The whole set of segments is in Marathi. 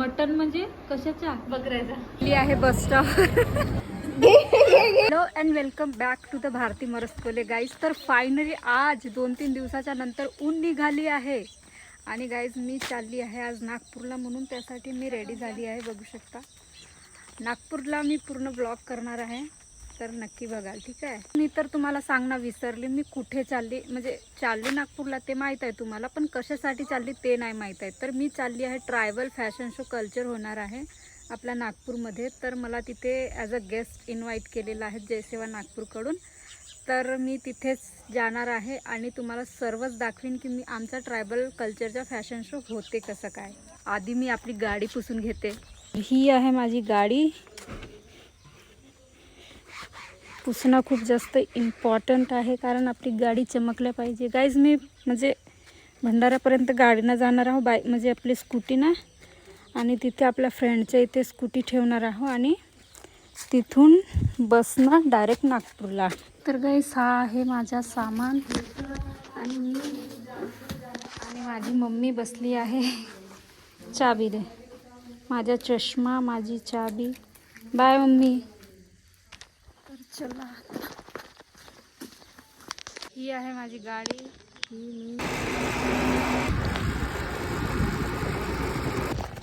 मटन म्हणजे कशाच्या ली आहे bus stop hello and welcome back to the Bharti Maraskole. Guys तर फायनली आज दोन तीन दिवसाच्या नंतर ऊन निघाली आहे. आणि गाईज मी चालली आहे आज नागपूरला म्हणून. त्यासाठी मी रेडी झाली आहे बघू शकता. नागपूरला मी पूर्ण ब्लॉग करणार आहे. तर नक्की बघाल ठीक आहे? मी तर तुम्हाला सांगणं विसरली. मी कुठे चालली? म्हणजे चालली नागपूरला ते माहीत आहे तुम्हाला पण कशासाठी चालली ते नाही माहीत आहे. तर मी चालली आहे ट्रायबल फॅशन शो कल्चर होणार आहे आपल्या नागपूरमध्ये. तर मला तिथे ॲज अ गेस्ट इन्व्हाइट केलेलं आहे जयसेवा नागपूरकडून. तर मी तिथेच जाणार आहे आणि तुम्हाला सर्वच दाखवीन की मी आमचा ट्रायबल कल्चरचा फॅशन शो होते कसं काय. आधी मी आपली गाडी पुसून घेते. ही आहे माझी गाडी. पुसणं खूप जास्त इम्पॉर्टंट आहे कारण आपली गाडी चमकल्या पाहिजे. गाईज मी म्हणजे भंडाऱ्यापर्यंत गाडीनं जाणार आहो बाय म्हणजे आपली स्कूटीनं आणि तिथे आपल्या फ्रेंडच्या इथे स्कूटी ठेवणार आहो आणि तिथून बसनं डायरेक्ट नागपूरला. तर गाईस हा आहे माझा सामान. आणि मी आणि माझी मम्मी बसली आहे. चाबी दे. माझा चष्मा माझी चाबी. Bye mummy. चला चला ही आहे माझी गाडी. ही मी.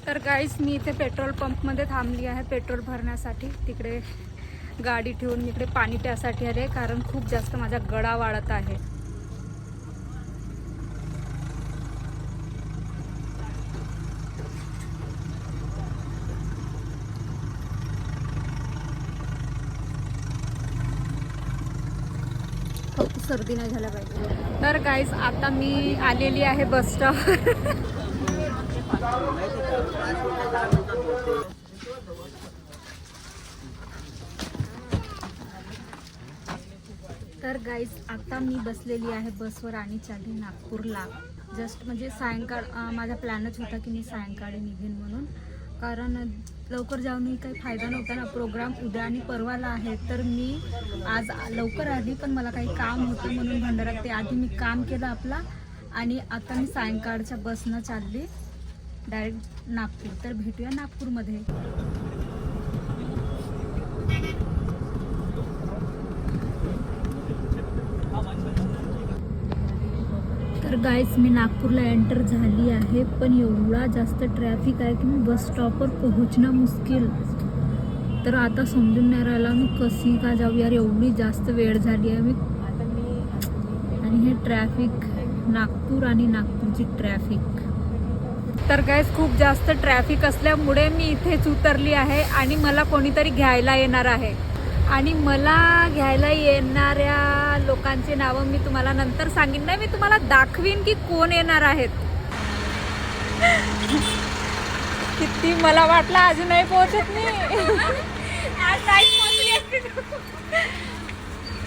तर गाईस मी इथे पेट्रोल पंपमध्ये थांबली आहे पेट्रोल भरण्यासाठी. तिकडे गाडी ठेवून इकडे पाणी प्यासाठी आले कारण खूप जास्त माझा गळा वाढत आहे. सर्दी नाही झाल्या पाहिजे. तर गाईज आता मी आलेली आहे बस स्टॉप तर गाईज आता मी बसलेली आहे बसवर आणि चालली नागपूरला. जस्ट म्हणजे सायंकाळ माझा प्लॅनच होता की मी सायंकाळी निघेन म्हणून. कारण लवकर जाऊनही काही फायदा नव्हता ना. प्रोग्राम उद्या आणि परवाला आहे तर मी आज लवकर आली पण मला काही काम होतं म्हणून भंडारात ते आधी मी काम केलं आपला. आणि आता मी सायंकाळच्या बसनं चालली. डायरेक्ट नागपूर. तर भेटूया नागपूरमध्ये तर गाईज मी नागपूरला एंटर झाली आहे पण एवढा जास्त ट्रॅफिक आहे की मी बस स्टॉपवर पोहोचणं मुश्किल. तर आता समजून नाही राहिला मी कशी का जाऊ यार एवढी जास्त वेळ झाली आहे मी. आणि हे ट्रॅफिक नागपूर आणि नागपूरची ट्रॅफिक तर गाईज खूप जास्त ट्रॅफिक असल्यामुळे मी इथेच उतरली आहे आणि मला कोणीतरी घ्यायला येणार आहे. आणि मला घ्यायला येणाऱ्या लोकांची नावं मी तुम्हाला नंतर सांगेन. नाही मी तुम्हाला दाखवीन की कोण येणार आहेत. किती मला वाटलं पोहोचत आज नाही पोहोचली असती.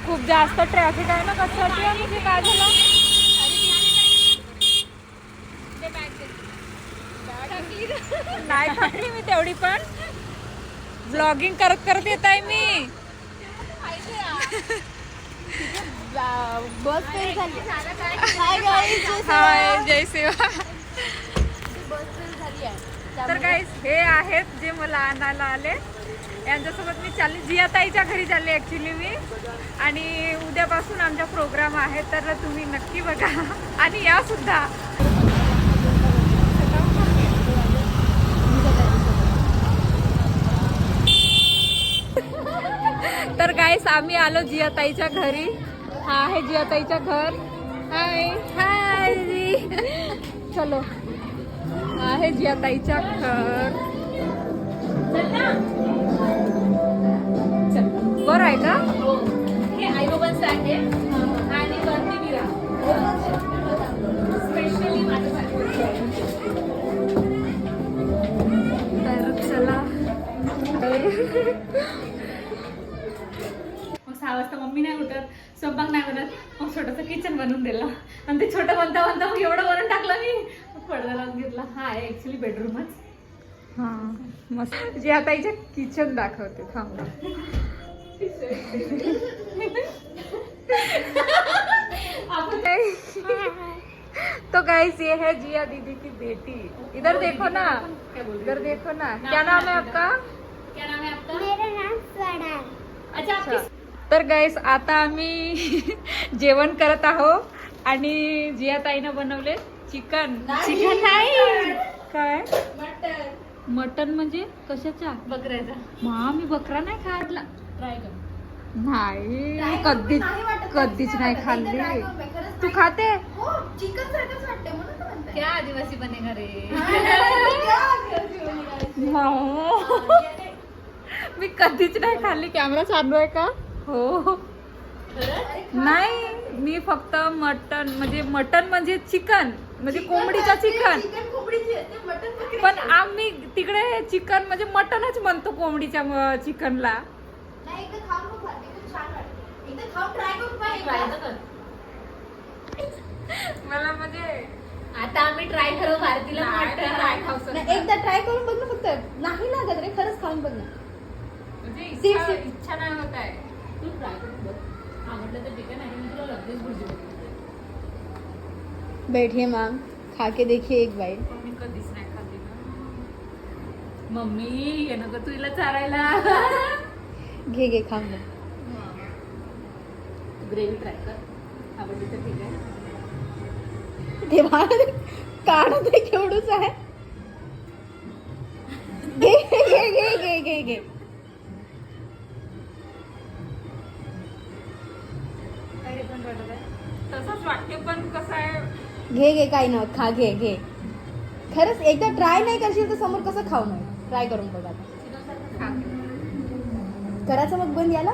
खूप जास्त ट्रॅफिक आहे ना म्हणजे काय झालं? नाही मी तेवढी पण. ब्लॉगिंग करत करत येत आहे मी. बस फेल झाली हाय हाय जय सेवा बस फेल झाली आहे तर गाईस हे आहेत जे मला आणायला आले. यांच्यासोबत मी चालली. जियाताईच्या घरी चालली ॲक्च्युली मी. आणि उद्यापासून आमचा प्रोग्राम आहे तर तुम्ही नक्की बघा. आणि यासुद्धा. तर गाईस आम्ही आलो जियाताईच्या घरी. हा आहे जियाताईच्या घर. हाय हाय चलो. आहे जियाताईच्या घर. चल, बरं आहे का? हे आई बाबांचं आहे. आणि वरती विरा. स्पेशली माझ्यासाठी तर चला. वाजता मम्मी नाही उठत स्वयंपाक नाही बनत मग छोटंसं किचन बनवून दिलं. आणि ते छोटं बनता बनता मग एवढं बनवून टाकलं मी. पडदा लावून घेतला. हा आहे ऍक्च्युली बेडरूमच हा मस्त. जियाताईच्या किचन दाखवते थांबा. आपण तो गाइस ये है जिया दीदी की बेटी. इधर देखो ना. इधर? देखो ना. नाम क्या नाम है आपका? क्या नाम है आपका? मेरा नाम स्वरा अच्छा तर गाईस आता आम्ही जेवण करत आहोत. आणि जिया ताईनं बनवले चिकन. चिकन नाही काय? मटन म्हणजे कशाचा? बकऱ्याचा. मा मी बकरा नाही खाल्ला ट्राय कर नाही कधीच कधीच नाही खाल्ली. तू खाते. क्या आदिवासी बनेगा रे. मी कधीच नाही खाल्ली. कॅमेरा चालू आहे का? हो. नाही मी फक्त मटन म्हणजे मटन म्हणजे चिकन म्हणजे कोंबडीचा चिकन. चिकन कोंबडीची आहे, ते मटण बकरी. पण आम्ही तिकडे चिकन म्हणजे मटनच म्हणतो कोंबडीच्या चिकनला. मला म्हणजे आता आम्ही ट्राय करू भारतीला एकदा ट्राय करून बघ ना फक्त. नाही लागत रे खरंच खाऊन बघ ना. म्हणजे. इच्छा नाही होत आहे. तू ट्राय करून बघ. आवडलं तर ठीक आहे नाही मी तुला लगेच भुर्जी बनवून बैठिए मैम. खा के देखिए एक बाईट पण मी कधीच नाही खाल्ली ना. मम्मी ये नको तुला चारायला. घे घे खाऊन बघ ग्रेव्ही ट्राय कर. आवडली तर ठीक आहे. देवा काढ ते केवढूच आहे. घे घे घे घे घे घे. तसंच वाटते पण कसं आहे घे घे काही नव्हत खा घे घे. खरंच एकदा ट्राय नाही करशील तर समोर कसं खाऊ नये ट्राय करून बघ खा. करायचं मग बंद याला?